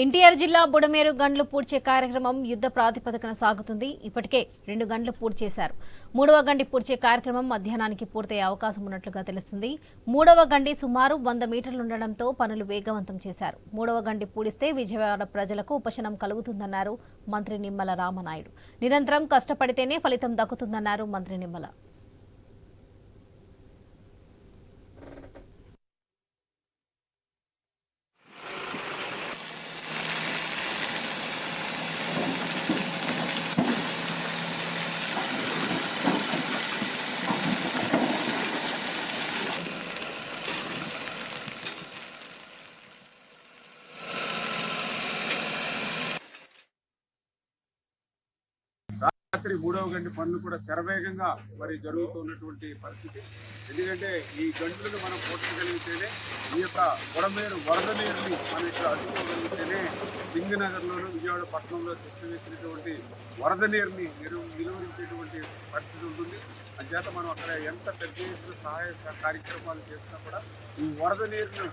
ఎన్టీఆర్ జిల్లా బుడమేరు గండ్లు పూడ్చే కార్యక్రమం యుద్ధ ప్రాతిపదికన సాగుతుంది. ఇప్పటికే రెండు గంటలు పూర్తి చేశారు మూడవ గండి పూడ్చే కార్యక్రమం మధ్యాహ్నానికి పూర్తయ్యే అవకాశం ఉన్నట్లుగా తెలుస్తుంది. మూడవ గండి సుమారు వంద మీటర్లు ఉండడంతో పనులు వేగవంతం చేశారు. మూడవ గండి పూడిస్తే విజయవాడ ప్రజలకు ఉపశనం కలుగుతుందన్నారు మంత్రి నిమ్మల రామనాయుడు. నిరంతరం కష్టపడితేనే ఫలితం దక్కుతుందన్నారు మంత్రి నిమ్మల. మూడవ గంటి పనులు కూడా శరవేగంగా మరి జరుగుతున్నటువంటి పరిస్థితి. ఎందుకంటే ఈ గంటలను మనం పోషించగలిగితేనే ఈ యొక్క బుడమేరు వరద నీరుని మనం ఇక్కడ అడ్డుకోగలిగితేనే సింగనగర్లోను విజయవాడ పట్టణంలో తెచ్చివేసినటువంటి వరద నీరుని నిలు నిలువరించేటువంటి పరిస్థితి ఉంటుంది. అంచేత మనం అక్కడ ఎంత పెద్ద ఎత్తున సహాయ కార్యక్రమాలు చేసినా కూడా ఈ వరద నీరును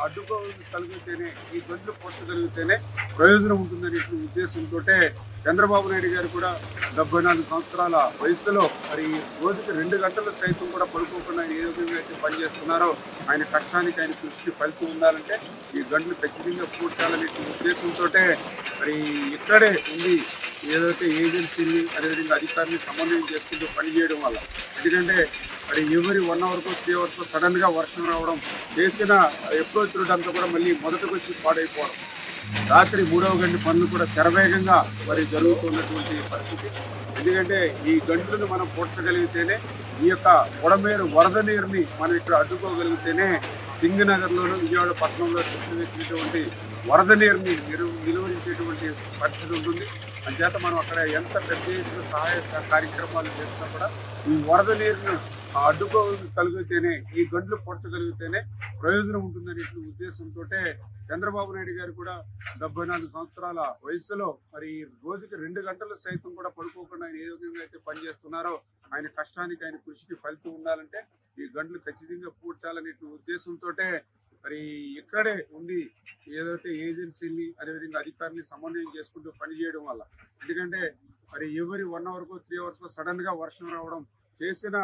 అడ్డుకోగలిగితేనే ఈ గంటలు పోర్చగలిగితేనే ప్రయోజనం ఉంటుందనే ఉద్దేశంతో చంద్రబాబు నాయుడు గారు కూడా డెబ్బై నాలుగు సంవత్సరాల వయసులో మరి రోజుకి రెండు గంటలు సైతం కూడా పడుకోకుండా ఆయన ఏ విధంగా అయితే పనిచేస్తున్నారో ఆయన కష్టానికి ఆయన కృషికి ఫలితం ఉండాలంటే ఈ గంటలు ఖచ్చితంగా పూర్చాలనే ఉద్దేశంతో మరి ఇక్కడే ఉంది ఏదైతే ఏజెన్సీని అదేవిధంగా అధికారిని సమన్వయం చేసుకుంటూ పనిచేయడం వల్ల. ఎందుకంటే మరి ఎవరి వన్ అవర్కో త్రీ అవర్కో సడన్గా వర్షం రావడం చేసిన అప్రోచ్ రూట్ అంతా కూడా మళ్ళీ మొదటకు వచ్చి పాడైపోవడం. రాత్రి మూడవ గంట పనులు కూడా శరవేగంగా మరి జరుగుతున్నటువంటి పరిస్థితి. ఎందుకంటే ఈ గంటలను మనం పూడ్చగలిగితేనే ఈ యొక్క వడమేరు వరద నీరుని మనం ఇక్కడ అడ్డుకోగలిగితేనే సింగనగర్లోను విజయవాడ పట్టణంలో సృష్టించినటువంటి వరద నీరుని నిలు నిలువరించేటువంటి పరిస్థితి ఉంటుంది. అంచేత మనం అక్కడ ఎంత పెద్ద ఎత్తున సహాయ కార్యక్రమాలు చేసినా కూడా ఈ వరద నీరును అడ్డుకోగలిగితేనే ఈ గంటలు పొడచగలిగితేనే ప్రయోజనం ఉంటుందనే ఉద్దేశంతో చంద్రబాబు నాయుడు గారు కూడా డెబ్బై నాలుగు సంవత్సరాల వయసులో మరి రోజుకి రెండు గంటలు సైతం కూడా పడుకోకుండా ఆయన ఏ విధంగా అయితే పనిచేస్తున్నారో ఆయన కష్టానికి ఆయన కృషికి ఫలితం ఉండాలంటే ఈ గంటలు ఖచ్చితంగా పూడ్చాలనే ఉద్దేశంతో మరి ఇక్కడే ఉండి ఏదైతే ఏజెన్సీని అదేవిధంగా అధికారుల్ని సమన్వయం చేసుకుంటూ పనిచేయడం వల్ల. ఎందుకంటే మరి ఎవరి వన్ అవర్కో త్రీ అవర్స్కో సడన్గా వర్షం రావడం చేసిన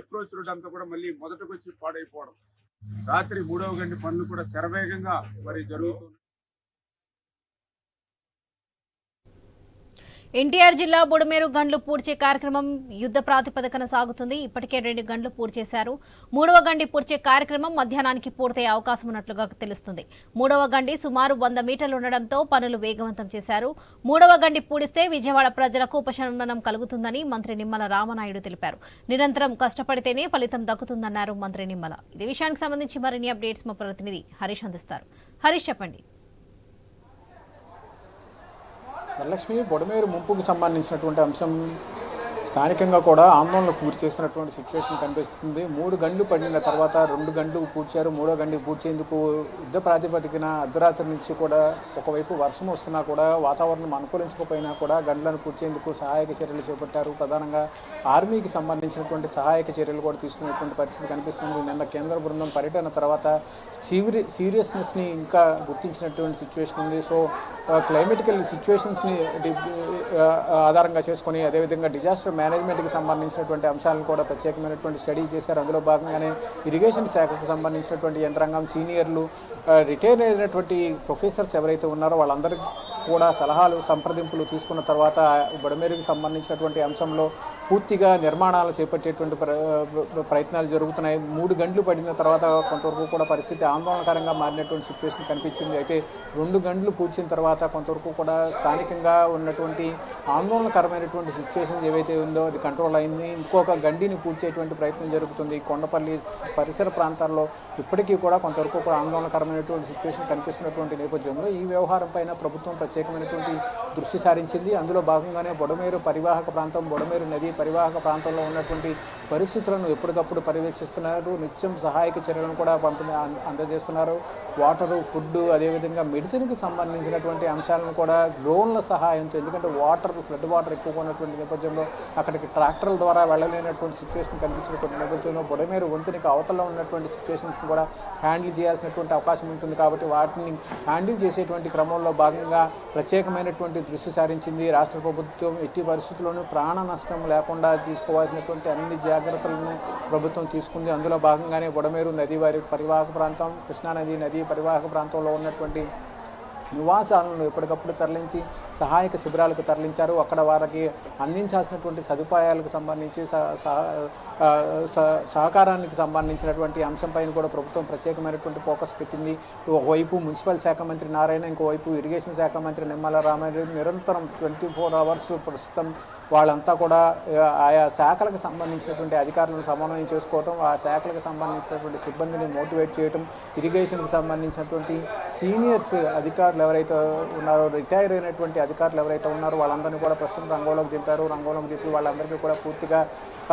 అప్రోచ్ రూట్ అంతా కూడా మళ్ళీ మొదటకు వచ్చి పాడైపోవడం. రాత్రి మూడవ గంట పనులు కూడా శరవేగంగా మరి జరుగుతుంది. ఎన్టీఆర్ జిల్లా బుడమేరు గండ్లు పూడ్చే కార్యక్రమం యుద్ధ ప్రాతిపదికన సాగుతుంది. ఇప్పటికే రెండు గండ్లు పూడ్చేశారు. మూడవ గండి పూడ్చే కార్యక్రమం మధ్యాహ్నానికి పూర్తయ్యే అవకాశం ఉన్నట్లుగా తెలుస్తుంది. మూడవ గండి సుమారు వంద మీటర్లు ఉండడంతో పనులు వేగవంతం చేశారు. మూడవ గండి పూడిస్తే విజయవాడ ప్రజలకు ఉపశమనం కలుగుతుందని మంత్రి నిమ్మల రామనాయుడు తెలిపారు. నిరంతరం కష్టపడితేనే ఫలితం దక్కుతుందన్నారు మంత్రి నిమ్మల. ఇదే విషయానికి సంబంధించి మరిన్ని అప్డేట్స్ మా ప్రతినిధి హరీష్ అందిస్తారు. హరీష్ చెప్పండి. వరలక్ష్మి బొడమేరు ముంపుకు సంబంధించినటువంటి అంశం స్థానికంగా కూడా ఆందోళనకు పూర్తి చేసినటువంటి సిచ్యువేషన్ కనిపిస్తుంది. మూడు గంటలు పడిన తర్వాత రెండు గంటలు పూడ్చారు. మూడో గంటలు పూడ్చేందుకు యుద్ధ ప్రాతిపదికన అర్ధరాత్రి నుంచి కూడా ఒకవైపు వర్షం వస్తున్నా కూడా వాతావరణం అనుకూలించకపోయినా కూడా గంటలను పూడ్చేందుకు సహాయక చర్యలు చేపట్టారు. ప్రధానంగా ఆర్మీకి సంబంధించినటువంటి సహాయక చర్యలు కూడా తీసుకునేటువంటి పరిస్థితి కనిపిస్తుంది. నిన్న కేంద్ర బృందం పర్యటన తర్వాత సీరి సీరియస్నెస్ని ఇంకా గుర్తించినటువంటి సిచ్యువేషన్ ఉంది. సో క్లైమేటికల్ సిచ్యువేషన్స్ని ఆధారంగా చేసుకొని అదేవిధంగా డిజాస్టర్ మేనేజ్మెంట్కి సంబంధించినటువంటి అంశాలను కూడా ప్రత్యేకమైనటువంటి స్టడీ చేశారు. అందులో భాగంగానే ఇరిగేషన్ శాఖకు సంబంధించినటువంటి యంత్రాంగం సీనియర్లు రిటైర్ అయినటువంటి ప్రొఫెసర్స్ ఎవరైతే ఉన్నారో వాళ్ళందరికీ కూడా సలహాలు సంప్రదింపులు తీసుకున్న తర్వాత బుడమేరుకి సంబంధించినటువంటి అంశంలో పూర్తిగా నిర్మాణాలు చేపట్టేటువంటి ప్ర ప్రయత్నాలు జరుగుతున్నాయి. మూడు గంటలు పడిన తర్వాత కొంతవరకు కూడా పరిస్థితి ఆందోళనకరంగా మారినటువంటి సిచ్యువేషన్ కనిపించింది. అయితే రెండు గంటలు పూడ్చిన తర్వాత కొంతవరకు కూడా స్థానికంగా ఉన్నటువంటి ఆందోళనకరమైనటువంటి సిచ్యువేషన్ ఏవైతే ఉందో అది కంట్రోల్ అయింది. ఇంకొక గండిని పూడ్చేటువంటి ప్రయత్నం జరుగుతుంది. కొండపల్లి పరిసర ప్రాంతాల్లో ఇప్పటికీ కూడా కొంతవరకు కూడా ఆందోళనకరమైనటువంటి సిచ్యువేషన్ కనిపిస్తున్నటువంటి నేపథ్యంలో ఈ వ్యవహారం పైన ప్రభుత్వం ప్రత్యేకమైనటువంటి దృష్టి సారించింది. అందులో భాగంగానే బొడమేరు పరివాహక ప్రాంతం బొడమేరు నది పరివాహక ప్రాంతంలో ఉన్నటువంటి పరిస్థితులను ఎప్పటికప్పుడు పర్యవేక్షిస్తున్నారు. నిత్యం సహాయక చర్యలను కూడా పంపిణీ అందజేస్తున్నారు. వాటరు ఫుడ్ అదేవిధంగా మెడిసిన్కి సంబంధించినటువంటి అంశాలను కూడా డ్రోన్ల సహాయంతో ఎందుకంటే వాటర్ ఫ్లడ్ వాటర్ ఎక్కువగా ఉన్నటువంటి నేపథ్యంలో అక్కడికి ట్రాక్టర్ల ద్వారా వెళ్ళలేనటువంటి సిచ్యువేషన్ కనిపించినటువంటి నేపథ్యంలో బుడమేరు వంతునికి అవతల ఉన్నటువంటి సిచ్యువేషన్స్ని కూడా హ్యాండిల్ చేయాల్సినటువంటి అవకాశం ఉంటుంది కాబట్టి వాటిని హ్యాండిల్ చేసేటువంటి క్రమంలో భాగంగా ప్రత్యేకమైనటువంటి దృష్టి సారించింది. రాష్ట్ర ప్రభుత్వం ఎట్టి పరిస్థితుల్లోనూ ప్రాణ నష్టం లేకుండా తీసుకోవాల్సినటువంటి అన్ని జాగ్రత్తలను ప్రభుత్వం తీసుకుంది. అందులో భాగంగానే బుడమేరు నది వారి పరివాహక ప్రాంతం కృష్ణానది నది పరివాహక ప్రాంతంలో ఉన్నటువంటి నివాసాలను ఎప్పటికప్పుడు తరలించి సహాయక శిబిరాలకు తరలించారు. అక్కడ వారికి అందించాల్సినటువంటి సదుపాయాలకు సంబంధించి సహ- స- సహకారానికి సంబంధించినటువంటి అంశంపైన కూడా ప్రభుత్వం ప్రత్యేకమైనటువంటి ఫోకస్ పెట్టింది. ఒకవైపు మున్సిపల్ శాఖ మంత్రి నారాయణ ఇంకోవైపు ఇరిగేషన్ శాఖ మంత్రి నిమ్మల రామారెడ్డి నిరంతరం ట్వంటీ ఫోర్ అవర్స్ ప్రస్తుతం వాళ్ళంతా కూడా ఆయా శాఖలకు సంబంధించినటువంటి అధికారులను సమన్వయం చేసుకోవటం ఆ శాఖలకు సంబంధించినటువంటి సిబ్బందిని మోటివేట్ చేయటం ఇరిగేషన్కి సంబంధించినటువంటి సీనియర్స్ అధికారులు ఎవరైతే ఉన్నారో రిటైర్ అయినటువంటి అధికారులు ఎవరైతే ఉన్నారో వాళ్ళందరినీ కూడా ప్రస్తుతం రంగంలోకి దింపారు. రంగంలోకి దింపి వాళ్ళందరికీ కూడా పూర్తిగా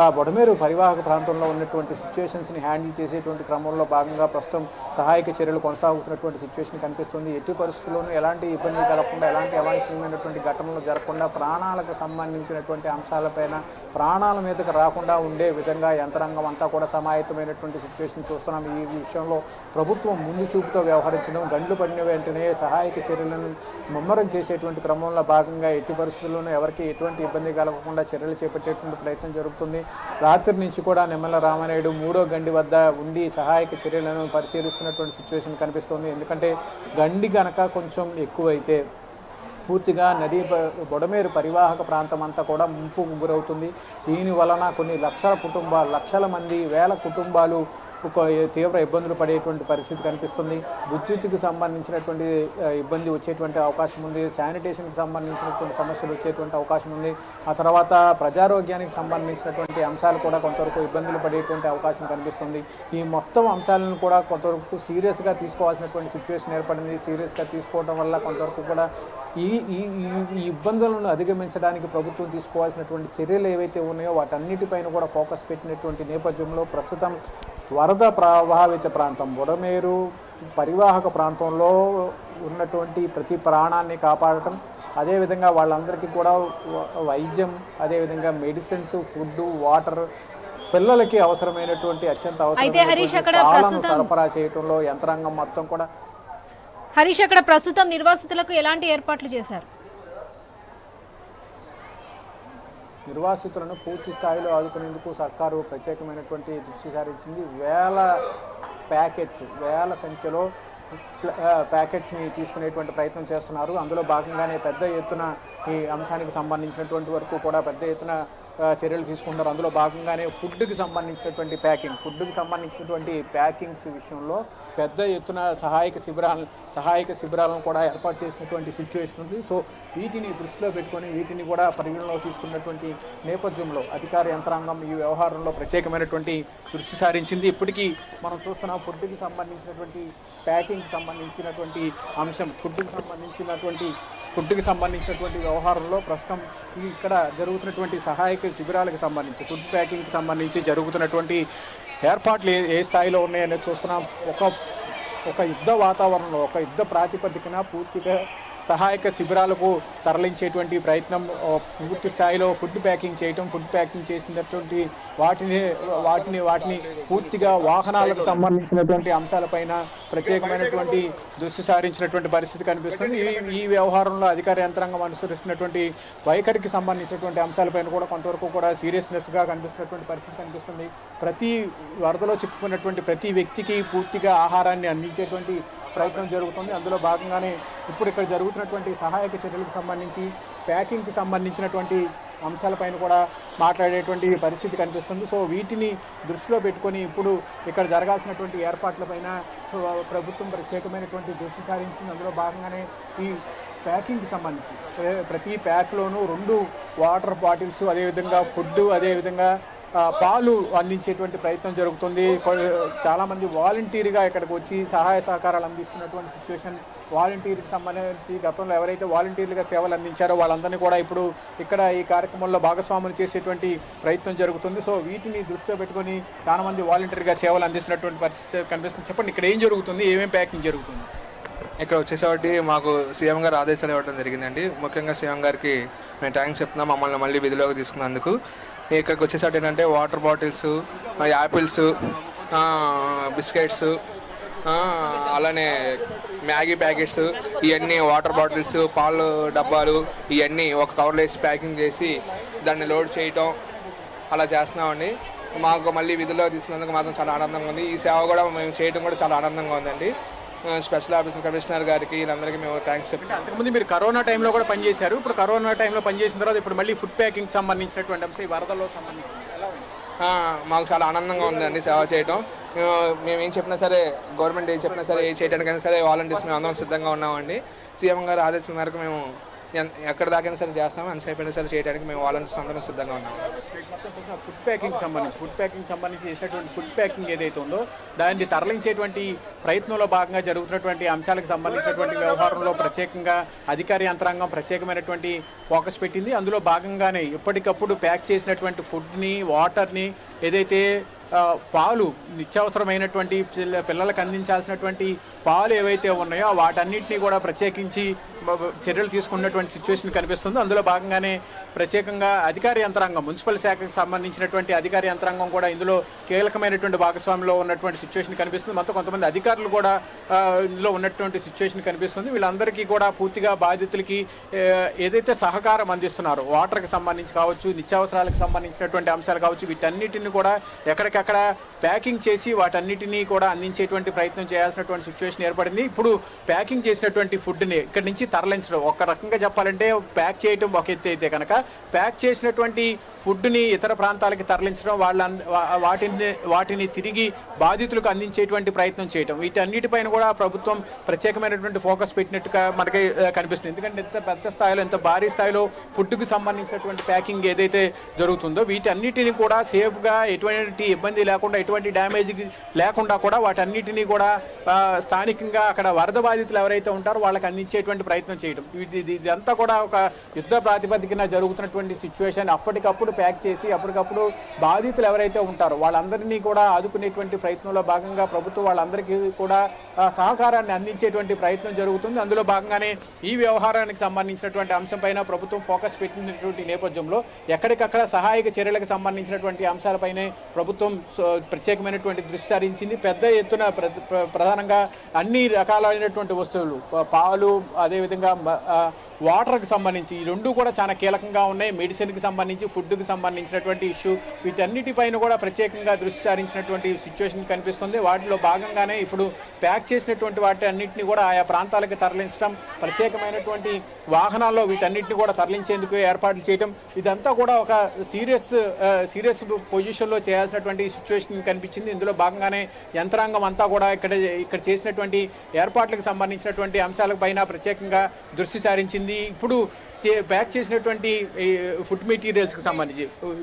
ఆ బొడమేరు పరివాహక ప్రాంతంలో ఉన్నటువంటి సిచ్యువేషన్స్ని హ్యాండిల్ చేసేటువంటి క్రమంలో భాగంగా ప్రస్తుతం సహాయక చర్యలు కొనసాగుతున్నటువంటి సిచ్యువేషన్ కనిపిస్తుంది. ఎట్టి పరిస్థితుల్లోనూ ఎలాంటి ఇబ్బంది కలగకుండా ఎలాంటి అవాంఛనీయమైనటువంటి ఘటనలు జరగకుండా ప్రాణాలకు సంబంధించినటువంటి అంశాలపైన ప్రాణాల మీదకి రాకుండా ఉండే విధంగా యంత్రాంగం అంతా కూడా సమాయత్తమైనటువంటి సిచ్యువేషన్ చూస్తున్నాం. ఈ విషయంలో ప్రభుత్వం ముందు చూపుతో వ్యవహరించడం గండ్లు పడిన వెంటనే సహాయక చర్యలను ముమ్మరం చేసేటువంటి క్రమంలో భాగంగా ఎట్టి పరిస్థితుల్లోనూ ఎవరికి ఎటువంటి ఇబ్బంది కలగకుండా చర్యలు చేపట్టేటువంటి ప్రయత్నం జరుగుతుంది. రాత్రి నుంచి కూడా నిమ్మల రామనాయుడు మూడో గండి వద్ద ఉండి సహాయక చర్యలను పరిశీలిస్తున్నటువంటి సిచ్యువేషన్ కనిపిస్తుంది. ఎందుకంటే గండి గనక కొంచెం ఎక్కువైతే పూర్తిగా నదీ బొడమేరు పరివాహక ప్రాంతం అంతా కూడా ముంపు గురవుతుంది దీని వలన కొన్ని లక్షల కుటుంబాలు లక్షల మంది వేల కుటుంబాలు తీవ్ర ఇబ్బందులు పడేటువంటి పరిస్థితి కనిపిస్తుంది. విద్యుత్తుకు సంబంధించినటువంటి ఇబ్బంది వచ్చేటువంటి అవకాశం ఉంది. శానిటేషన్కి సంబంధించినటువంటి సమస్యలు వచ్చేటువంటి అవకాశం ఉంది. ఆ తర్వాత ప్రజారోగ్యానికి సంబంధించినటువంటి అంశాలు కూడా కొంతవరకు ఇబ్బందులు పడేటువంటి అవకాశం కనిపిస్తుంది. ఈ మొత్తం అంశాలను కూడా కొంతవరకు సీరియస్గా తీసుకోవాల్సినటువంటి సిచ్యువేషన్ ఏర్పడింది. సీరియస్గా తీసుకోవడం వల్ల కొంతవరకు కూడా ఈ ఈ ఈ- ఈ ఇబ్బందులను అధిగమించడానికి ప్రభుత్వం తీసుకోవాల్సినటువంటి చర్యలు ఏవైతే ఉన్నాయో వాటన్నిటిపైన కూడా ఫోకస్ పెట్టినటువంటి నేపథ్యంలో ప్రస్తుతం వరద ప్రభావిత ప్రాంతం బుడమేరు పరివాహక ప్రాంతంలో ఉన్నటువంటి ప్రతి ప్రాణాన్ని కాపాడటం అదేవిధంగా వాళ్ళందరికీ కూడా వైద్యం అదేవిధంగా మెడిసిన్స్ ఫుడ్ వాటర్ పిల్లలకి అవసరమైనటువంటి అత్యంత ప్రస్తుతం- సరఫరా చేయటంలో యంత్రాంగం మొత్తం కూడా హరీష్ అక్కడ ప్రస్తుతం నిర్వాసితులకు ఎలాంటి ఏర్పాట్లు చేశారు? నిర్వాసితులను పూర్తి స్థాయిలో ఆదుకునేందుకు సర్కారు ప్రత్యేకమైనటువంటి దృష్టి సారించింది. వేల ప్యాకెట్స్ వేల సంఖ్యలో ప్యాకెట్స్ని తీసుకునేటువంటి ప్రయత్నం చేస్తున్నారు. అందులో భాగంగానే పెద్ద ఎత్తున ఈ అంశానికి సంబంధించినటువంటి వరకు కూడా పెద్ద ఎత్తున చర్యలు తీసుకుంటారు. అందులో భాగంగానే ఫుడ్కి సంబంధించినటువంటి ప్యాకింగ్. ఫుడ్కి సంబంధించినటువంటి ప్యాకింగ్స్ విషయంలో పెద్ద ఎత్తున సహాయక శిబిరాలను సహాయక శిబిరాలను కూడా ఏర్పాటు చేసినటువంటి సిచ్యువేషన్ ఉంది. సో వీటిని దృష్టిలో పెట్టుకొని వీటిని కూడా పరిగణలో తీసుకున్నటువంటి నేపథ్యంలో అధికార యంత్రాంగం ఈ వ్యవహారంలో ప్రత్యేకమైనటువంటి దృష్టి సారించింది. ఇప్పటికీ మనం చూస్తున్నాం ఫుడ్కి సంబంధించినటువంటి ప్యాకింగ్కి సంబంధించినటువంటి అంశం ఫుడ్కి సంబంధించినటువంటి ఫుడ్కి సంబంధించినటువంటి వ్యవహారంలో ప్రస్తుతం ఇక్కడ జరుగుతున్నటువంటి సహాయక శిబిరాలకు సంబంధించి ఫుడ్ ప్యాకింగ్కి సంబంధించి జరుగుతున్నటువంటి ఏర్పాట్లు ఏ ఏ స్థాయిలో ఉన్నాయనేది చూస్తున్నాం. ఒక ఒక యుద్ధ వాతావరణంలో ఒక యుద్ధ ప్రాతిపదికన పూర్తిగా సహాయక శిబిరాలకు తరలించేటువంటి ప్రయత్నం పూర్తి స్థాయిలో ఫుడ్ ప్యాకింగ్ చేయటం ఫుడ్ ప్యాకింగ్ చేసినటువంటి వాటిని వాటిని వాటిని పూర్తిగా వాహనాలకు సంబంధించినటువంటి అంశాలపైన ప్రత్యేకమైనటువంటి దృష్టి సారించినటువంటి పరిస్థితి కనిపిస్తుంది. ఈ ఈ వ్యవహారంలో అధికార యంత్రాంగం అనుసరిస్తున్నటువంటి వైఖరికి సంబంధించినటువంటి అంశాలపైన కూడా కొంతవరకు కూడా సీరియస్నెస్గా కనిపిస్తున్నటువంటి పరిస్థితి కనిపిస్తుంది. ప్రతి వరదలో చిక్కుకున్నటువంటి ప్రతి వ్యక్తికి పూర్తిగా ఆహారాన్ని అందించేటువంటి ప్రయత్నం జరుగుతుంది. అందులో భాగంగానే ఇప్పుడు ఇక్కడ జరుగుతున్నటువంటి సహాయక చర్యలకు సంబంధించి ప్యాకింగ్కి సంబంధించినటువంటి అంశాలపైన కూడా మాట్లాడేటువంటి పరిస్థితి కనిపిస్తుంది. సో వీటిని దృష్టిలో పెట్టుకొని ఇప్పుడు ఇక్కడ జరగాల్సినటువంటి ఏర్పాట్లపైన ప్రభుత్వం ప్రత్యేకమైనటువంటి దృష్టి సారించింది. అందులో భాగంగానే ఈ ప్యాకింగ్కి సంబంధించి ప్రతి ప్యాక్లోనూ రెండు వాటర్ బాటిల్స్ అదేవిధంగా ఫుడ్ అదేవిధంగా పాలు అందించేటువంటి ప్రయత్నం జరుగుతుంది. చాలామంది వాలంటీర్గా ఇక్కడికి వచ్చి సహాయ సహకారాలు అందిస్తున్నటువంటి సిచ్యువేషన్ వాలంటీర్కి సంబంధించి గతంలో ఎవరైతే వాలంటీర్లుగా సేవలు అందించారో వాళ్ళందరినీ కూడా ఇప్పుడు ఇక్కడ ఈ కార్యక్రమంలో భాగస్వాములు చేసేటువంటి ప్రయత్నం జరుగుతుంది. సో వీటిని దృష్టిలో పెట్టుకొని చాలామంది వాలంటీర్గా సేవలు అందిస్తున్నటువంటి పరిస్థితి కనిపిస్తుంది. చెప్పండి ఇక్కడ ఏం జరుగుతుంది? ఏమేమి ప్యాకింగ్ జరుగుతుంది? ఇక్కడ వచ్చేసేవాటి మాకు సీఎం గారు ఆదేశాలు ఇవ్వడం జరిగిందండి. ముఖ్యంగా సీఎం గారికి మేము థ్యాంక్స్ చెప్తున్నాం. మమ్మల్ని మళ్ళీ విధిలోకి తీసుకున్నందుకు. ఇక్కడికి వచ్చేసరికి ఏంటంటే వాటర్ బాటిల్స్ యాపిల్స్ బిస్కెట్స్ అలానే మ్యాగీ ప్యాకెట్స్ ఇవన్నీ వాటర్ బాటిల్స్ పాలు డబ్బాలు ఇవన్నీ ఒక కవర్లో వేసి ప్యాకింగ్ చేసి దాన్ని లోడ్ చేయటం అలా చేస్తున్నామండి. మాకు మళ్ళీ విధుల్లో తీసుకున్నందుకు మాత్రం చాలా ఆనందంగా ఉంది. ఈ సేవ కూడా మేము చేయడం కూడా చాలా ఆనందంగా ఉందండి. స్పెషల్ ఆఫీసర్ కమిషనర్ గారికి వీళ్ళందరికీ మేము థ్యాంక్స్ చెప్తాం అంతకుముందు మీరు కరోనా టైంలో కూడా పనిచేశారు. ఇప్పుడు కరోనా టైంలో పనిచేసిన తర్వాత ఇప్పుడు మళ్ళీ ఫుడ్ ప్యాకింగ్ సంబంధించినటువంటి అంశం ఈ వరదల్లో సంబంధించి మాకు చాలా ఆనందంగా ఉందండి సేవ చేయడం మేము మేము ఏం చెప్పినా సరే గవర్నమెంట్ ఏం చెప్పినా సరే ఏం చేయడానికైనా సరే వాలంటీర్స్ మేము అందరం సిద్ధంగా ఉన్నామండి. సీఎం గారు ఆదేశం మేరకు మేము ఎక్కడ దాకైనా సరే చేస్తాము ఎంతసేపు అయినా సరే చేయడానికి మేము వాలంటీర్స్ అందరం సిద్ధంగా ఉన్నాము ఫుడ్ ప్యాకింగ్ సంబంధించి ఫుడ్ ప్యాకింగ్ సంబంధించి చేసినటువంటి ఫుడ్ ప్యాకింగ్ ఏదైతే ఉందో దాన్ని తరలించేటువంటి ప్రయత్నంలో భాగంగా జరుగుతున్నటువంటి అంశాలకు సంబంధించినటువంటి వ్యవహారంలో ప్రత్యేకంగా అధికార యంత్రాంగం ప్రత్యేకమైనటువంటి ఫోకస్ పెట్టింది. అందులో భాగంగానే ఎప్పటికప్పుడు ప్యాక్ చేసినటువంటి ఫుడ్ని వాటర్ని ఏదైతే పాలు నిత్యావసరమైనటువంటి పిల్ల- పిల్లలకు అందించాల్సినటువంటి పాలు ఏవైతే ఉన్నాయో వాటన్నిటిని కూడా ప్రత్యేకించి చర్యలు తీసుకున్నటువంటి సిచ్యువేషన్ కనిపిస్తుంది. అందులో భాగంగానే ప్రత్యేకంగా అధికార యంత్రాంగం మున్సిపల్ శాఖకు సంబంధించినటువంటి అధికార యంత్రాంగం కూడా ఇందులో కీలకమైనటువంటి భాగస్వామ్యంలో ఉన్నటువంటి సిచ్యువేషన్ కనిపిస్తుంది. మొత్తం కొంతమంది అధికారులు కూడా ఇందులో ఉన్నటువంటి సిచ్యువేషన్ కనిపిస్తుంది. వీళ్ళందరికీ కూడా పూర్తిగా బాధితులకి ఏదైతే సహకారం అందిస్తున్నారో వాటర్కి సంబంధించి కావచ్చు నిత్యావసరాలకు సంబంధించినటువంటి అంశాలు కావచ్చు వీటన్నిటిని కూడా అక్కడ ప్యాకింగ్ చేసి వాటన్నిటినీ కూడా అందించేటువంటి ప్రయత్నం చేయాల్సినటువంటి సిచ్యువేషన్ ఏర్పడింది. ఇప్పుడు ప్యాకింగ్ చేసినటువంటి ఫుడ్ని ఇక్కడ నుంచి తరలించడం ఒక రకంగా చెప్పాలంటే ప్యాక్ చేయటం ఒక ఎత్తు అయితే కనుక ప్యాక్ చేసినటువంటి ఫుడ్ని ఇతర ప్రాంతాలకి తరలించడం వాళ్ళ వాటిని వాటిని తిరిగి బాధితులకు అందించేటువంటి ప్రయత్నం చేయడం వీటన్నిటిపైన కూడా ప్రభుత్వం ప్రత్యేకమైనటువంటి ఫోకస్ పెట్టినట్టుగా మనకి కనిపిస్తుంది. ఎందుకంటే ఎంత పెద్ద స్థాయిలో ఎంత భారీ స్థాయిలో ఫుడ్కి సంబంధించినటువంటి ప్యాకింగ్ ఏదైతే జరుగుతుందో వీటన్నిటిని కూడా సేఫ్గా ఎటువంటి ఇబ్బంది లేకుండా ఎటువంటి డ్యామేజ్ లేకుండా కూడా వాటన్నిటిని కూడా స్థానికంగా అక్కడ వరద బాధితులు ఎవరైతే ఉంటారో వాళ్ళకి అందించేటువంటి ప్రయత్నం చేయడం ఇది ఇది- ఇదంతా కూడా ఒక యుద్ధ ప్రాతిపదికన జరుగుతున్నటువంటి సిచ్యువేషన్. అప్పటికప్పుడు ప్యాక్ చేసి అప్పటికప్పుడు బాధితులు ఎవరైతే ఉంటారో వాళ్ళందరినీ కూడా ఆదుకునేటువంటి ప్రయత్నంలో భాగంగా ప్రభుత్వం వాళ్ళందరికీ కూడా సహకారాన్ని అందించేటువంటి ప్రయత్నం జరుగుతుంది. అందులో భాగంగానే ఈ వ్యవహారానికి సంబంధించినటువంటి అంశంపైన ప్రభుత్వం ఫోకస్ పెట్టినటువంటి నేపథ్యంలో ఎక్కడికక్కడ సహాయక చర్యలకు సంబంధించినటువంటి అంశాలపైనే ప్రభుత్వం ప్రత్యేకమైనటువంటి దృష్టి సారించింది. పెద్ద ఎత్తున ప్ర- ప్ర- ప్రధానంగా అన్ని రకాలైనటువంటి వస్తువులు పాలు అదేవిధంగా వాటర్కి సంబంధించి ఈ రెండు కూడా చాలా కీలకంగా ఉన్నాయి. మెడిసిన్కి సంబంధించి ఫుడ్కి సంబంధించినటువంటి ఇష్యూ వీటన్నిటిపైన కూడా ప్రత్యేకంగా దృష్టి సారించినటువంటి సిచ్యువేషన్ కనిపిస్తుంది. వాటిలో భాగంగానే ఇప్పుడు ప్యాక్ చేసినటువంటి వాటి అన్నింటినీ కూడా ఆయా ప్రాంతాలకు తరలించడం ప్రత్యేకమైనటువంటి వాహనాల్లో వీటన్నిటిని కూడా తరలించేందుకు ఏర్పాట్లు చేయడం ఇదంతా కూడా ఒక సీరియస్ సీరియస్ పొజిషన్లో చేయాల్సినటువంటి సిచ్యువేషన్ కనిపించింది. ఇందులో భాగంగానే యంత్రాంగం అంతా కూడా ఇక్కడ ఇక్కడ చేసినటువంటి ఏర్పాట్లకు సంబంధించినటువంటి అంశాలపైన ప్రత్యేకంగా దృష్టి సారించింది. ఇప్పుడు సే- ప్యాక్ చేసినటువంటి ఫుడ్ మెటీరియల్స్కి సంబంధించి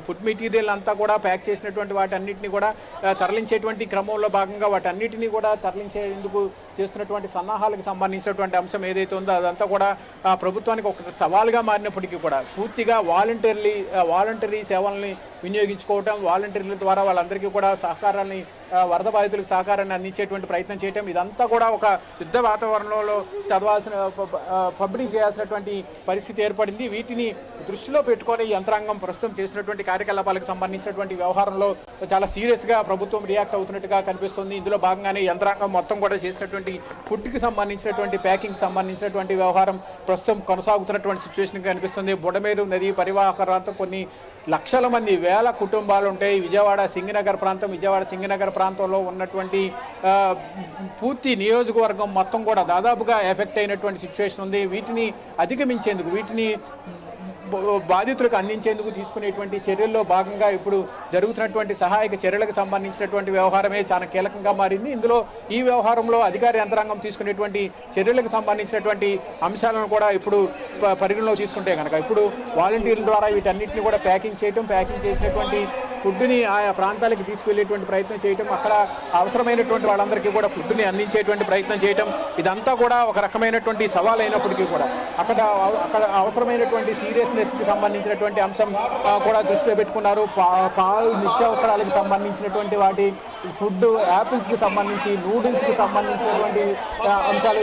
ఫుడ్ మెటీరియల్ అంతా కూడా ప్యాక్ చేసినటువంటి వాటన్నిటిని కూడా తరలించేటువంటి క్రమంలో భాగంగా వాటన్నిటిని కూడా తరలించేందుకు చేస్తున్నటువంటి సన్నాహాలకు సంబంధించినటువంటి అంశం ఏదైతే ఉందో అదంతా కూడా ప్రభుత్వానికి ఒక సవాల్గా మారినప్పటికీ కూడా పూర్తిగా వాలంటీర్లీ వాలంటరీ సేవల్ని వినియోగించుకోవటం వాలంటీర్ల ద్వారా వాళ్ళందరికీ కూడా సహకారాన్ని వరద బాధితులకు సహకారాన్ని అందించేటువంటి ప్రయత్నం చేయటం ఇదంతా కూడా ఒక యుద్ధ వాతావరణంలో చదవాల్సిన ప- పబ్లిక్ చేయాల్సినటువంటి పరిస్థితి ఏర్పడింది. వీటిని దృష్టిలో పెట్టుకొని యంత్రాంగం ప్రస్తుతం చేసినటువంటి కార్యకలాపాలకు సంబంధించినటువంటి వ్యవహారంలో చాలా సీరియస్గా ప్రభుత్వం రియాక్ట్ అవుతున్నట్టుగా కనిపిస్తుంది. ఇందులో భాగంగానే యంత్రాంగం మొత్తం కూడా చేసినటువంటి ఫుడ్కి సంబంధించినటువంటి ప్యాకింగ్ సంబంధించినటువంటి వ్యవహారం ప్రస్తుతం కొనసాగుతున్నటువంటి సిచ్యువేషన్ కనిపిస్తుంది. బుడమేరు నది పరివాహక కొన్ని లక్షల మంది వేల కుటుంబాలు ఉంటాయి విజయవాడ సింగనగర్ ప్రాంతం విజయవాడ సింగనగర్ ప్రాంతంలో ఉన్నటువంటి పూర్తి నియోజకవర్గం మొత్తం కూడా దాదాపుగా ఎఫెక్ట్ అయినటువంటి సిచ్యువేషన్ ఉంది. వీటిని అధిగమించేందుకు వీటిని బాధితులకు అందించేందుకు తీసుకునేటువంటి చర్యల్లో భాగంగా ఇప్పుడు జరుగుతున్నటువంటి సహాయక చర్యలకు సంబంధించినటువంటి వ్యవహారమే చాలా కీలకంగా మారింది. ఇందులో ఈ వ్యవహారంలో అధికార యంత్రాంగం తీసుకునేటువంటి చర్యలకు సంబంధించినటువంటి అంశాలను కూడా ఇప్పుడు ప- పరిగణలో తీసుకుంటే కనుక ఇప్పుడు వాలంటీర్ల ద్వారా వీటన్నిటిని కూడా ప్యాకింగ్ చేయటం ప్యాకింగ్ చేసినటువంటి ఫుడ్ని ఆయా ప్రాంతాలకు తీసుకువెళ్ళేటువంటి ప్రయత్నం చేయటం అక్కడ అవసరమైనటువంటి వాళ్ళందరికీ కూడా ఫుడ్ని అందించేటువంటి ప్రయత్నం చేయటం ఇదంతా కూడా ఒక రకమైనటువంటి సవాల్ అయినప్పటికీ కూడా. అక్కడ అక్కడ అవసరమైనటువంటి సీరియస్నెస్కి సంబంధించినటువంటి అంశం కూడా దృష్టిలో పెట్టుకున్నారు. పా- పాలు నిత్యావసరాలకు సంబంధించినటువంటి వాటి ఫుడ్ యాపిల్స్కి సంబంధించి నూడిల్స్కి సంబంధించినటువంటి అంశాలు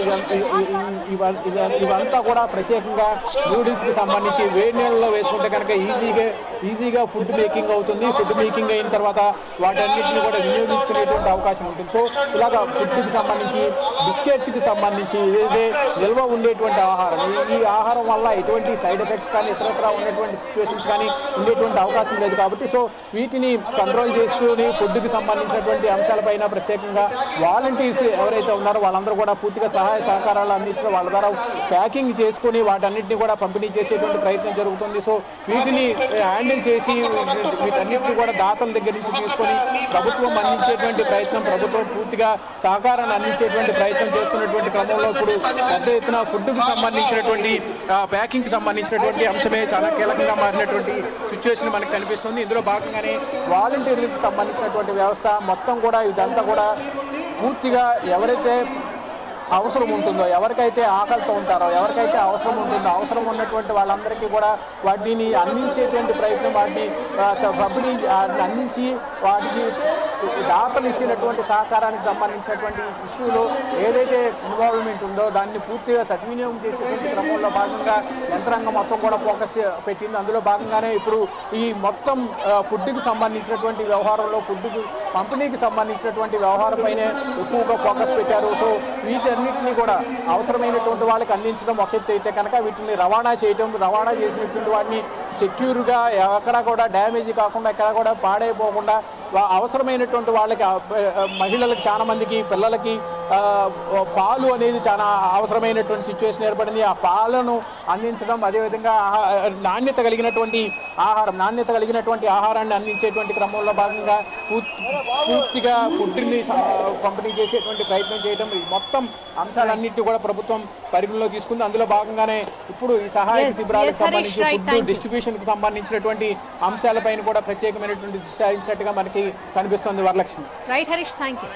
ఇవ- ఇవ- ఇవంతా కూడా ప్రత్యేకంగా నూడిల్స్కి సంబంధించి వేడి నీళ్ళలో వేసుకుంటే కనుక ఈజీగా ఈజీగా ఫుడ్ మేకింగ్ అవుతుంది. ఫుడ్ మేకింగ్ అయిన తర్వాత వాటన్నిటిని కూడా వినియోగించుకునేటువంటి అవకాశం ఉంటుంది. సో ఇలాగ ఫుడ్కి సంబంధించి బిస్కెట్స్కి సంబంధించి ఏదైతే నిల్వ ఉండేటువంటి ఆహారం ఈ- ఈ ఆహారం వల్ల ఎటువంటి సైడ్ ఎఫెక్ట్స్ కానీ ఇతరత్ర ఉన్నటువంటి సిచ్యువేషన్స్ కానీ ఉండేటువంటి అవకాశం లేదు కాబట్టి సో వీటిని కంట్రోల్ చేసుకుని ఫుడ్కి సంబంధించినటువంటి అంశాలపైన ప్రత్యేకంగా వాలంటీర్స్ ఎవరైతే ఉన్నారో వాళ్ళందరూ కూడా పూర్తిగా సహాయ సహకారాలు అందించడం వాళ్ళ ద్వారా ప్యాకింగ్ చేసుకుని వాటన్నిటిని కూడా పంపిణీ చేసేటువంటి ప్రయత్నం జరుగుతుంది. సో వీటిని హ్యాండిల్ చేసి వీటన్నిటిని కూడా దాతల దగ్గర నుంచి తీసుకొని ప్రభుత్వం అందించేటువంటి ప్రయత్నం ప్రభుత్వం పూర్తిగా సహకారాన్ని అందించేటువంటి ప్రయత్నం చేస్తున్నటువంటి క్రమంలో ఇప్పుడు పెద్ద ఎత్తున ఫుడ్కి సంబంధించినటువంటి ప్యాకింగ్కి సంబంధించినటువంటి అంశమే చాలా కీలకంగా మారినటువంటి సిచ్యువేషన్ మనకు కనిపిస్తుంది. ఇందులో భాగంగానే వాలంటీర్లకు సంబంధించినటువంటి వ్యవస్థ మొత్తం కూడా ఇదంతా కూడా పూర్తిగా ఎవరైతే అవసరం ఉంటుందో ఎవరికైతే ఆకలితో ఉంటారో ఎవరికైతే అవసరం ఉంటుందో అవసరం ఉన్నటువంటి వాళ్ళందరికీ కూడా వాటిని అందించేటువంటి ప్రయత్నం వాటిని ఆ, పంపిణీ అందించి వాటికి దాతలు ఇచ్చినటువంటి సహకారానికి సంబంధించినటువంటి ఇష్యూలో ఏదైతే ఇన్వాల్వ్మెంట్ ఉందో దాన్ని పూర్తిగా సద్వినియోగం చేసేటువంటి క్రమంలో భాగంగా యంత్రాంగం మొత్తం కూడా ఫోకస్ పెట్టింది. అందులో భాగంగానే ఇప్పుడు ఈ మొత్తం ఫుడ్కి సంబంధించినటువంటి వ్యవహారంలో ఫుడ్కి పంపిణీకి సంబంధించినటువంటి వ్యవహారంపైనే ఎక్కువగా ఫోకస్ పెట్టారు. సో వీటన్నిటిని కూడా అవసరమైనటువంటి వాళ్ళకి అందించడం ఒక ఎత్తు అయితే కనుక వీటిని రవాణా చేయటం రవాణా చేసినటువంటి వాటిని సెక్యూర్గా ఎక్కడ కూడా డ్యామేజ్ కాకుండా ఎక్కడ కూడా పాడైపోకుండా అవసరమైనటువంటి వాళ్ళకి మహిళలకు చాలా మందికి పిల్లలకి పాలు అనేది చాలా అవసరమైనటువంటి సిచ్యువేషన్ ఏర్పడింది. ఆ పాలను అందించడం అదేవిధంగా నాణ్యత కలిగినటువంటి ఆహారం నాణ్యత కలిగినటువంటి ఆహారాన్ని అందించేటువంటి క్రమంలో భాగంగా పూర్తిగా ఫుడ్ని పంపిణీ చేసేటువంటి ప్రయత్నం చేయడం మొత్తం అంశాలన్నింటినీ కూడా ప్రభుత్వం పరిగణలో తీసుకుంది. అందులో భాగంగానే ఇప్పుడు ఈ సహాయక Yes, శిబిరాలకు సంబంధించి. డిస్ట్రిబ్యూషన్కి సంబంధించినటువంటి అంశాలపైన కూడా ప్రత్యేకమైనటువంటి దృష్టి సారించినట్టుగా మనకి కనిపిస్తుంది Varalakshmi. Right Harish thank you